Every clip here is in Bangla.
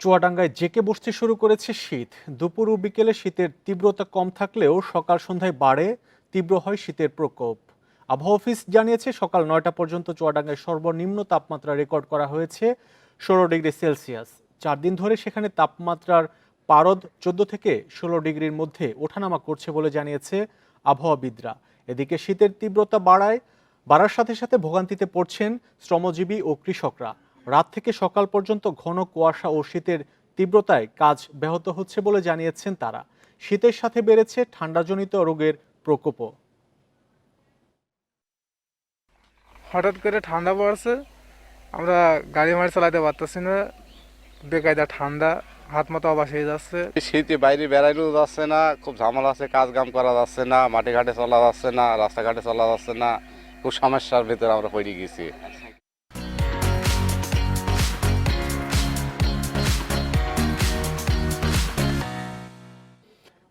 চুয়াডাঙ্গায় জেকে বসতে শুরু করেছে শীত। দুপুর ও বিকেলে শীতের তীব্রতা কম থাকলেও সকাল সন্ধ্যায় বাড়ে, তীব্র হয় শীতের প্রকোপ। আবহাওয়া অফিস জানিয়েছে, সকাল নয়টা পর্যন্ত চুয়াডাঙ্গায় সর্বনিম্ন তাপমাত্রা রেকর্ড করা হয়েছে ষোলো ডিগ্রি সেলসিয়াস। চার দিন ধরে সেখানে তাপমাত্রার পারদ চোদ্দ থেকে ষোলো ডিগ্রির মধ্যে ওঠানামা করছে বলে জানিয়েছে আবহাওয়াবিদরা। এদিকে শীতের তীব্রতা বাড়ায়, বাড়ার সাথে সাথে ভোগান্তিতে পড়ছেন শ্রমজীবী ও কৃষকরা। রাত থেকে সকাল পর্যন্ত ঘন কুয়াশা ও শীতের তীব্রতায় কাজ ব্যাহত হচ্ছে বলে জানিয়েছেন তারা। শীতের সাথে বেড়েছে ঠান্ডাজনিত রোগের প্রকোপও। হঠাৎ করে ঠান্ডা পড়ছে আমরা গাড়ি মাড়ি চালাতে পারতেছি না। বেকায়দা ঠান্ডা হাত মাথা অবাস হয়ে যাচ্ছে। শীতে বাইরে বেড়াইলেও যাচ্ছে না খুব ঝামেলা আছে কাজ কাম করা যাচ্ছে না মাঠে ঘাটে চলা যাচ্ছে না রাস্তাঘাটে চলা যাচ্ছে না খুব সমস্যার ভিতরে আমরা পড়ে গেছি।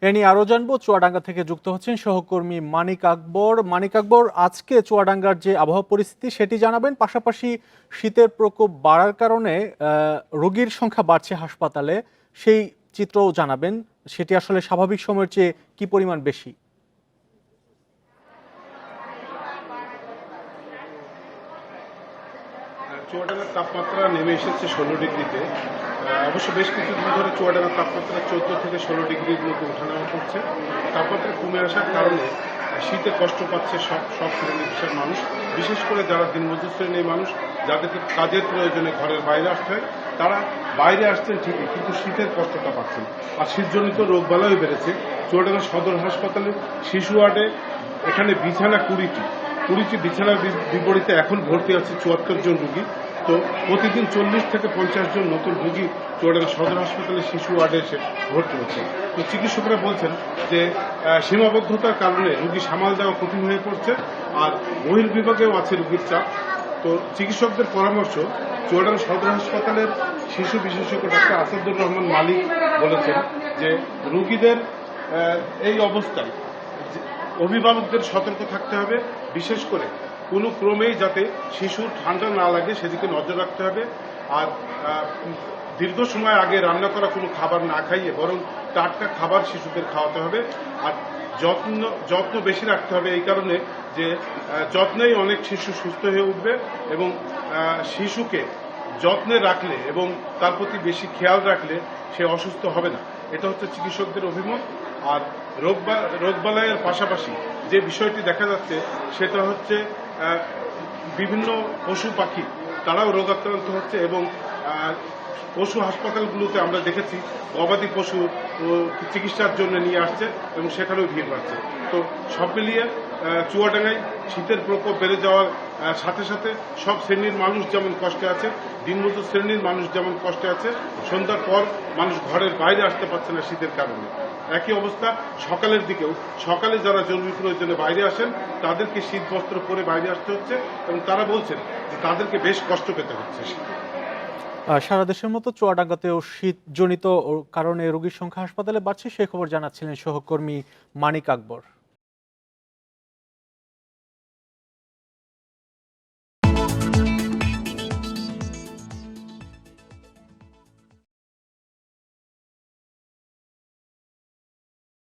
এ নিয়ে আরও জানব। চুয়াডাঙ্গা থেকে যুক্ত হচ্ছেন সহকর্মী মানিক আকবর। মানিক আকবর, আজকে চুয়াডাঙ্গার যে আবহাওয়া পরিস্থিতি সেটি জানাবেন। পাশাপাশি শীতের প্রকোপ বাড়ার কারণে রোগীর সংখ্যা বাড়ছে হাসপাতালে। সেই চিত্রও জানাবেন। সেটি আসলে স্বাভাবিক সময়ের চেয়ে কি পরিমাণ বেশি? চুয়াডাঙ্গার তাপমাত্রা নেমে এসেছে ষোলো ডিগ্রিতে। অবশ্য বেশ কিছুদিন ধরে চুয়াডাঙ্গার তাপমাত্রা চোদ্দ থেকে ষোলো ডিগ্রির মতো ওঠানামা করছে। তাপমাত্রা কমে আসার কারণে শীতে কষ্ট পাচ্ছে সব সব শ্রেণির পেশার মানুষ। বিশেষ করে যারা দিনমজুর শ্রেণির মানুষ যাদেরকে কাজের প্রয়োজনে ঘরের বাইরে আসতে হয়, তারা বাইরে আসছেন ঠিকই, কিন্তু শীতের কষ্টটা পাচ্ছেন আর শীতজনিত রোগবালাইও বেড়েছে। চুয়াডাঙ্গা সদর হাসপাতালে শিশু ওয়ার্ডে এখানে বিছানা কুড়িটি। কুড়িটি বিছানার বিপরীতে এখন ভর্তি আছে চুয়াত্তর জন রুগী। তো প্রতিদিন চল্লিশ থেকে পঞ্চাশ জন নতুন রুগী চুয়াডাঙ্গা সদর হাসপাতালে শিশু ওয়ার্ডে এসে ভর্তি হচ্ছে। তো চিকিৎসকরা বলছেন যে সীমাবদ্ধতার কারণে রুগী সামাল দেওয়া কঠিন হয়ে পড়ছে আর বহির্বিভাগেও আছে রুগীর চাপ। তো চিকিৎসকদের পরামর্শ চুয়াডাঙ্গা সদর হাসপাতালের শিশু বিশেষজ্ঞ ডাক্তার আসাদুর রহমান মালিক বলেছেন যে, রুগীদের এই অবস্থায় অভিভাবকদের সতর্ক থাকতে হবে, বিশেষ করে কোনো ক্রমেই যাতে শিশুর ঠান্ডা না লাগে, সেদিকে নজর রাখতে হবে। আর দীর্ঘ সময় আগে রান্না করা কোনো খাবার না খাইয়ে বরং টাটকা খাবার শিশুদের খাওয়াতে হবে। আর যত্ন যত্ন বেশি রাখতে হবে এই কারণে যে যত্নেই অনেক শিশু সুস্থ হয়ে উঠবে এবং শিশুকে যত্নে রাখলে এবং তার প্রতি বেশি খেয়াল রাখলে সে অসুস্থ হবে না। এটা হচ্ছে চিকিৎসকদের অভিমত। আর রোগবালাইয়ের পাশাপাশি যে বিষয়টি দেখা যাচ্ছে, সেটা হচ্ছে বিভিন্ন পশু পাখি, তারাও রোগাক্রান্ত হচ্ছে এবং পশু হাসপাতালগুলোতে আমরা দেখেছি, গবাদি পশু চিকিৎসার জন্য নিয়ে আসছে এবং সেখানেও ভিড় বাড়ছে। তো সব মিলিয়ে চুয়াডাঙ্গায় শীতের প্রকোপ বেড়ে যাওয়ার সাথে সাথে সব শ্রেণির মানুষ যেমন কষ্টে আছে দিনমজুর শ্রেণির মানুষ যেমন কষ্টে আছে, সন্ধ্যার পর মানুষ ঘরের বাইরে আসতে পারছে না শীতের কারণে। একই অবস্থা, সকালের দিকেও সকালে যারা জরুরি প্রয়োজনে বাইরে আসেন, তাদেরকে শীত বস্ত্র পরে বাইরে আসতে হচ্ছে এবং তারা বলছেন যে তাদেরকে বেশ কষ্ট পেতে হচ্ছে সারা দেশের মতো চুয়াডাঙ্গাতেও শীতজনিত কারণে রোগীর সংখ্যা হাসপাতালে বাড়ছে সে খবর জানাচ্ছিলেন সহকর্মী মানিক আকবর।